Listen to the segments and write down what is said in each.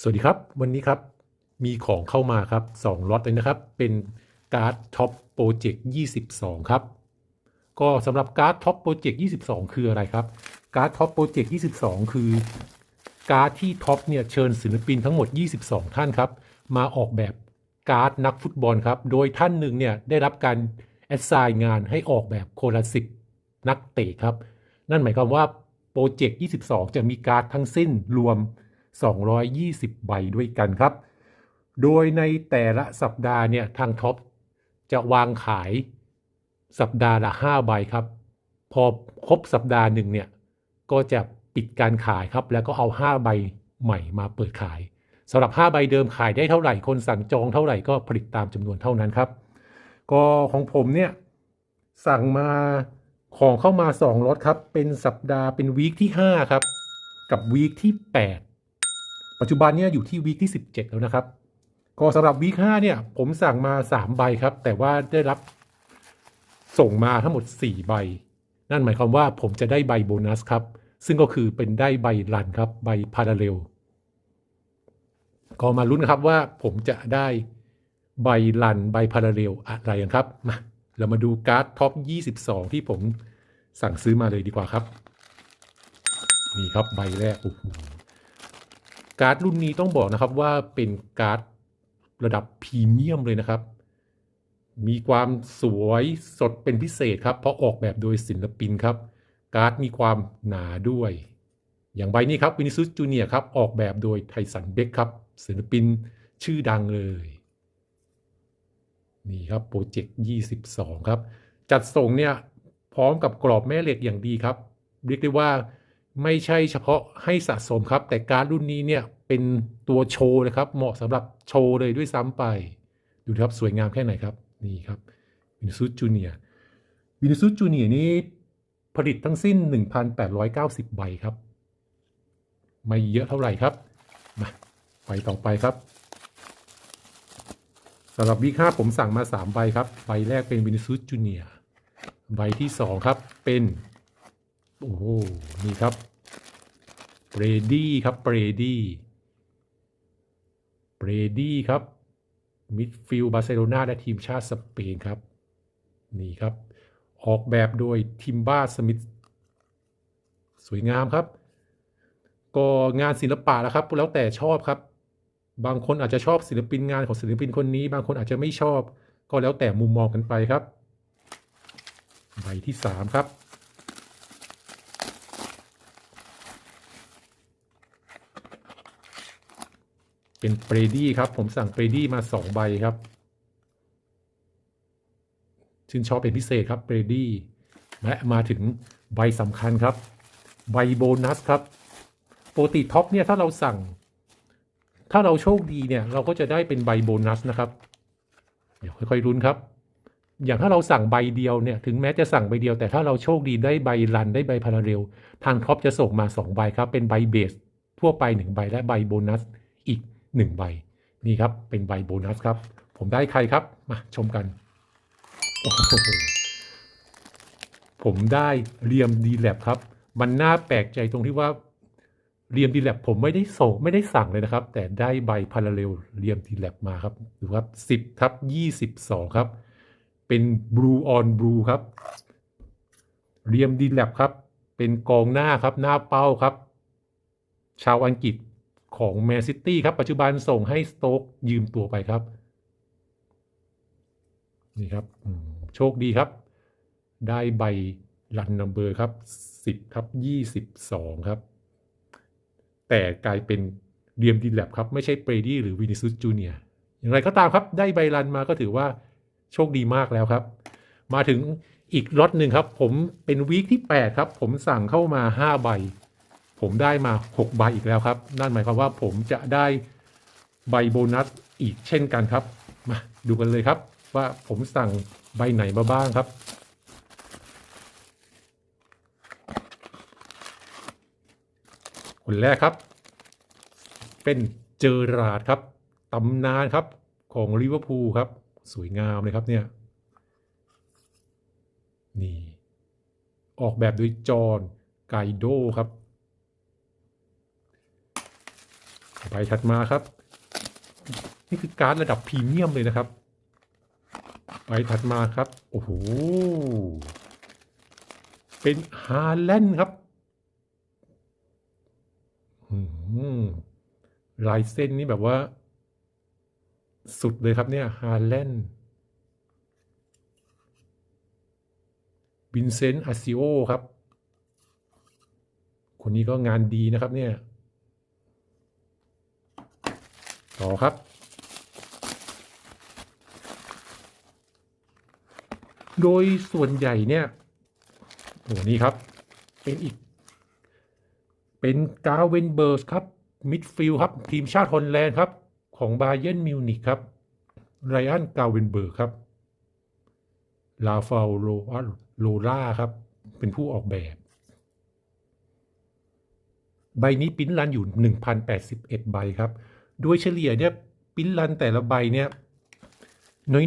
สวัสดีครับ วันนี้ครับมีของเข้ามาครับ2ล็อตเลยนะครับ เป็นการ์ดท็อปโปรเจกต์22 ครับ ก็สำหรับการ์ดท็อปโปรเจกต์22 คืออะไรครับ การ์ดท็อปโปรเจกต์22 คือ การ์ดที่ท็อปเนี่ยเชิญศิลปินทั้งหมด 22 ท่านครับ มาออกแบบการ์ดนักฟุตบอลครับ โดยท่านหนึ่งเนี่ยได้รับการแอดไซน์งานให้ออกแบบโคนละสิบนักเตะครับ นั่นหมายความว่าโปรเจกต์22 จะมีการ์ดทั้งสิ้นรวม 220 ใบด้วยกันครับ โดยในแต่ละสัปดาห์เนี่ยทางท็อปจะวางขายสัปดาห์ละ 5 ใบครับ พอครบสัปดาห์หนึ่งเนี่ยก็จะปิดการขายครับ แล้วก็เอา 5 ใบใหม่มาเปิดขายสำหรับ 5 ใบเดิมขายได้เท่าไหร่ คนสั่งจองเท่าไหร่ก็ผลิตตามจำนวนเท่านั้นครับ ก็ของผมเนี่ยสั่งมาของเข้ามา2ล็อตครับ เป็นสัปดาห์เป็นวีคที่ 5 ครับ กับวีคที่ 8 ปัจจุบันเนี่ยอยู่ที่วีคที่ 17 แล้วนะครับ ก็สำหรับวีค5เนี่ยผมสั่งมา 3 ใบครับ แต่ว่าได้รับส่งมาทั้งหมด 4 ใบ นั่นหมายความว่าผมจะได้ใบโบนัสครับ ซึ่งก็คือเป็นได้ใบรันครับ ใบพาราเรลก็มาลุ้นนะครับว่าผมจะได้ใบรันใบพาราเรลอะไรกันครับมาเรามาดูการ์ดท็อป 22 ที่ผมสั่งซื้อมาเลยดีกว่าครับ นี่ครับใบแรกโอ้โห การ์ดรุ่นนี้ต้องบอกนะครับว่าเป็นการ์ดระดับพรีเมียมเลยนะครับ มีความสวยสดเป็นพิเศษครับ เพราะออกแบบโดยศิลปินครับ การ์ดมีความหนาด้วย อย่างใบนี้ครับวินิซุสจูเนียครับ ออกแบบโดยไทสันเบคครับ ศิลปินชื่อดังเลย นี่ครับโปรเจกต์22 ครับ จัดส่งเนี่ยพร้อมกับกรอบแม่เหล็กอย่างดีครับ เรียกได้ว่า ไม่ใช่เฉพาะให้สะสมครับ แต่การรุ่นนี้เนี่ยเป็นตัวโชว์เลยครับ เหมาะสำหรับโชว์เลยด้วยซ้ำไป ดูครับสวยงามแค่ไหนครับ นี่ครับวินซุสจูเนียวินซุสจูเนียนี้ผลิตทั้งสิ้น 1,890 ใบครับ ไม่เยอะเท่าไหร่ครับ มาไปต่อไปครับสำหรับวีค่าผมสั่งมา 3 ใบครับ ใบแรกเป็นวินซุสจูเนียใบที่ 2 ครับเป็น โอ้โหนี่ครับเบรดี้ครับเบรดี้เบรดี้ครับมิดฟิลด์บาร์เซโลนาและทีมชาติสเปนครับ นี่ครับ ออกแบบโดยทิมบ้าสมิธสวยงามครับ ก็งานศิลปะแล้วครับ แล้วแต่ชอบครับ บางคนอาจจะชอบศิลปินงานของศิลปินคนนี้ บางคนอาจจะไม่ชอบ ก็แล้วแต่มุมมองกันไปครับ ใบที่สามครับ เป็นเบรดี้ครับ ผมสั่งเบรดี้มาสองใบครับ ชื่นชอบเป็นพิเศษครับเบรดี้และมาถึงใบสำคัญครับ ใบโบนัสครับปกติท็อปเนี่ยถ้าเราสั่ง ถ้าเราโชคดีเนี่ยเราก็จะได้เป็นใบโบนัสนะครับ เดี๋ยวค่อยๆรุ้นครับ อย่างถ้าเราสั่งใบเดียวเนี่ยถึงแม้จะสั่งใบเดียว แต่ถ้าเราโชคดีได้ใบรันได้ใบพาราเรลทางท็อปจะส่งมา 2 ใบครับ เป็นใบเบสทั่วไป 1 ใบและใบโบนัสอีก 1ใบนี่ครับเป็นใบโบนัสครับ ผมได้ใครครับมาชมกันผมได้เรียมดีแลบครับ มันน่าแปลกใจตรงที่ว่าเรียมดีแลบผมไม่ได้ส่งไม่ได้สั่งเลยนะครับ แต่ได้ใบพาราเรลเรียมดีแลบมาครับดูครับ10ทับ22ครับ เป็น Blue on Blue ครับเรียมดีแลบครับ เป็นกองหน้าครับ หน้าเป้าครับ ชาวอังกฤษ ของแมนซิตี้ครับ ปัจจุบันส่งให้สโต๊กยืมตัวไปครับ นี่ครับ โชคดีครับ ได้ใบรันนัมเบอร์ครับ 10ทับ22 ครับ แต่กลายเป็นเดียมดีแลบครับ ไม่ใช่เบรดี้หรือวินิซุสจูเนียอย่างไรก็ตามครับ ได้ใบรันมาก็ถือว่าโชคดีมากแล้วครับ มาถึงอีกล็อตหนึ่งครับ ผมเป็นวีคที่ 8 ครับ ผมสั่งเข้ามา 5 ใบ ผมได้มา6ใบอีกแล้วครับ นั่นหมายความว่าผมจะได้ใบโบนัสอีกเช่นกันครับ มาดูกันเลยครับ ว่าผมสั่งใบไหนมาบ้างครับ คนแรกครับ เป็นเจอราร์ดครับตำนานครับของลิเวอร์พูลครับ สวยงามเลยครับเนี่ย นี่ ออกแบบโดยจอห์นไกโดครับ ใบถัดมาครับ นี่คือการ์ดระดับพรีเมียมเลยนะครับใบถัดมาครับ โอ้โห เป็นฮาแลนด์ครับลายเส้นนี่แบบว่า สุดเลยครับเนี่ยฮาแลนด์วินเซนต์อาซิโอครับ คนนี้ก็งานดีนะครับเนี่ย ต่อครับ โดยส่วนใหญ่เนี่ยโอ้นี่ครับ เป็นอีก เป็นกาเวนเบิร์สครับ มิดฟิลด์ครับ ทีมชาติฮอลแลนด์ครับ ของบาเย r n นมิวนิกครับไรอันกาเวนเบิร์กครับ ลาฟาโลโลล่าครับ เป็นผู้ออกแบบ ใบนี้ปิ้นรันอยู่ 1,081 ใบครับ โดยเฉลี่ยเนี่ยปิ้นรันแต่ละใบเนี่ย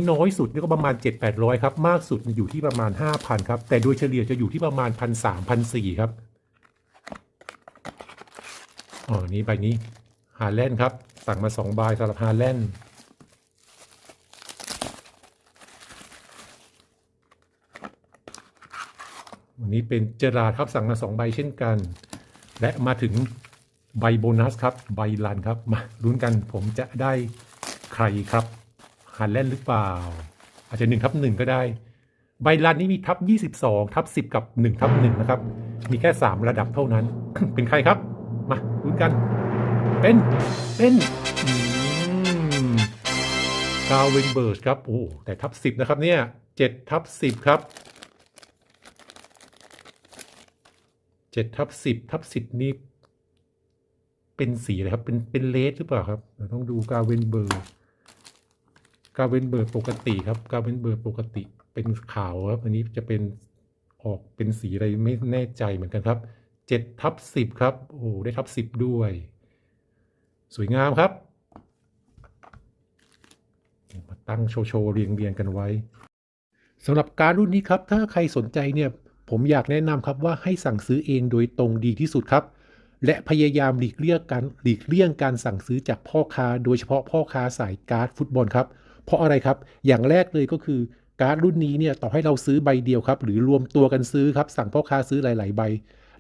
น้อยๆสุดนี่ก็ประมาณ 7-800ครับมากสุดอยู่ที่ประมาณ 5,000ครับแต่โดยเฉลี่ยจะอยู่ที่ประมาณ 1,300-1,400ครับอ๋อนี้ใบนี้ฮาแลนด์ครับ สั่งมา2ใบสำหรับฮาแลนด์วันนี้เป็นเจอราร์ครับสั่งมาสองใบเช่นกัน และมาถึง ใบโบนัสครับ ใบลันครับ มาลุ้นกันผมจะได้ใครครับฮาแลนหรือเปล่า อาจจะหนึ่งทับหนึ่งก็ได้ ใบลันนี้มีทับยี่สิบสองทับสิบกับหนึ่งทับหนึ่งนะครับ มีแค่สามระดับเท่านั้น เป็นใครครับ มาลุ้นกัน เป็น เป็นกาเวนเบิร์สครับ โอ้ แต่ทับสิบนะครับเนี่ยเจ็ดทับสิบครับเจ็ดทับสิบทับสิบนี่ เป็นสีอะไรครับ เป็นเป็นเลสหรือเปล่าครับเราต้องดูกาเวนเบิร์กาเวนเบิร์ปกติครับกาเวนเบิร์ปกติเป็นขาวครับ อันนี้จะเป็นออกเป็นสีอะไรไม่แน่ใจเหมือนกันครับเจ็ดทับสิบครับ โอ้ได้ทับสิบด้วย สวยงามครับ มาตั้งโชว์โชว์เรียงเรียงกันไว้สำหรับการรุ่นนี้ครับ ถ้าใครสนใจเนี่ย ผมอยากแนะนำครับว่าให้สั่งซื้อเองโดยตรงดีที่สุดครับ และพยายามหลีกเลี่ยงการหลีกเลี่ยงการสั่งซื้อจากพ่อค้า โดยเฉพาะพ่อค้าสายการ์ดฟุตบอลครับ เพราะอะไรครับ อย่างแรกเลยก็คือการ์ดรุ่นนี้เนี่ยต่อให้เราซื้อใบเดียวครับ หรือรวมตัวกันซื้อครับ สั่งพ่อค้าซื้อหลาย ๆ ใบ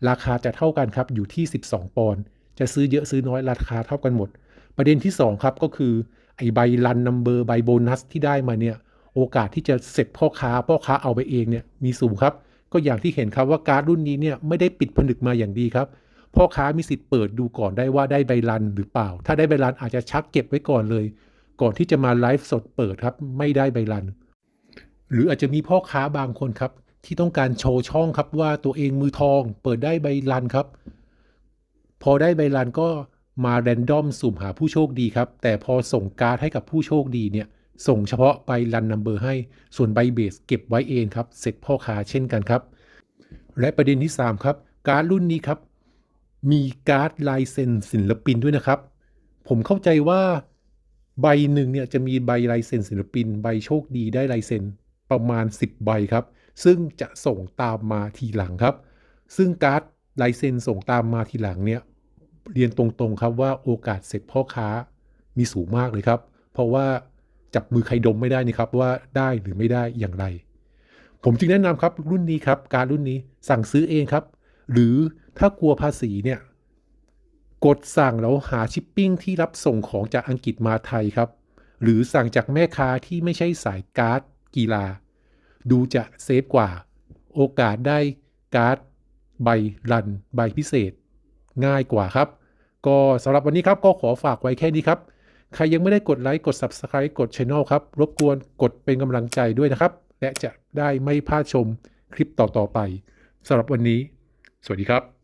ราคาจะเท่ากันครับอยู่ที่ 12 ปอนด์จะซื้อเยอะซื้อน้อยราคาเท่ากันหมด ประเด็นที่ 2 ครับก็คือไอใบรันนัมเบอร์ใบโบนัสที่ได้มาเนี่ยโอกาสที่จะเสร็จพ่อค้าพ่อค้าเอาไปเองเนี่ยมีสูงครับ ก็อย่างที่เห็นครับว่าการ์ดรุ่นนี้เนี่ยไม่ได้ปิดผนึกมาอย่างดีครับ พ่อค้ามีสิทธิ์เปิดดูก่อนได้ว่าได้ใบรันหรือเปล่า ถ้าได้ใบรันอาจจะชักเก็บไว้ก่อนเลย ก่อนที่จะมาไลฟ์สดเปิดครับ ไม่ได้ใบรัน หรืออาจจะมีพ่อค้าบางคนครับ ที่ต้องการโชว์ช่องครับว่าตัวเองมือทอง เปิดได้ใบรันครับ พอได้ใบรันก็มาแรนดอมสุ่มหาผู้โชคดีครับ แต่พอส่งการ์ดให้กับผู้โชคดีเนี่ย ส่งเฉพาะใบรันนัมเบอร์ให้ ส่วนใบเบสเก็บไว้เองครับ เสร็จพ่อค้าเช่นกันครับ และประเด็นที่ 3 ครับ การ์ดรุ่นนี้ครับ มีการ์ดลายเซ็นศิลปินด้วยนะครับ ผมเข้าใจว่าใบหนึ่งเนี่ยจะมีใบลายเซ็นศิลปิน ใบโชคดีได้ลายเซ็นประมาณ 10 ใบครับ ซึ่งจะส่งตามมาทีหลังครับ ซึ่งการ์ดลายเซ็นส่งตามมาทีหลังเนี่ยเรียนตรงๆครับว่าโอกาสเสร็จพ่อค้ามีสูงมากเลยครับ เพราะว่าจับมือใครดมไม่ได้นี่ครับว่าได้หรือไม่ได้อย่างไร ผมจึงแนะนำครับรุ่นนี้ครับ การรุ่นนี้สั่งซื้อเองครับ หรือ ถ้ากลัวภาษีเนี่ย กดสั่งแล้วหาชิปปิ้งที่รับส่งของจากอังกฤษมาไทยครับ หรือสั่งจากแม่ค้าที่ไม่ใช่สายการ์ดกีฬา ดูจะเซฟกว่า โอกาสได้การ์ดใบรัน ใบพิเศษ ง่ายกว่าครับ ก็สำหรับวันนี้ครับก็ขอฝากไว้แค่นี้ครับ ใครยังไม่ได้กดไลค์กด Subscribe กด Channel ครับ รบกวนกดเป็นกำลังใจด้วยนะครับ และจะได้ไม่พลาดชมคลิปต่อๆไปสำหรับวันนี้ สวัสดีครับ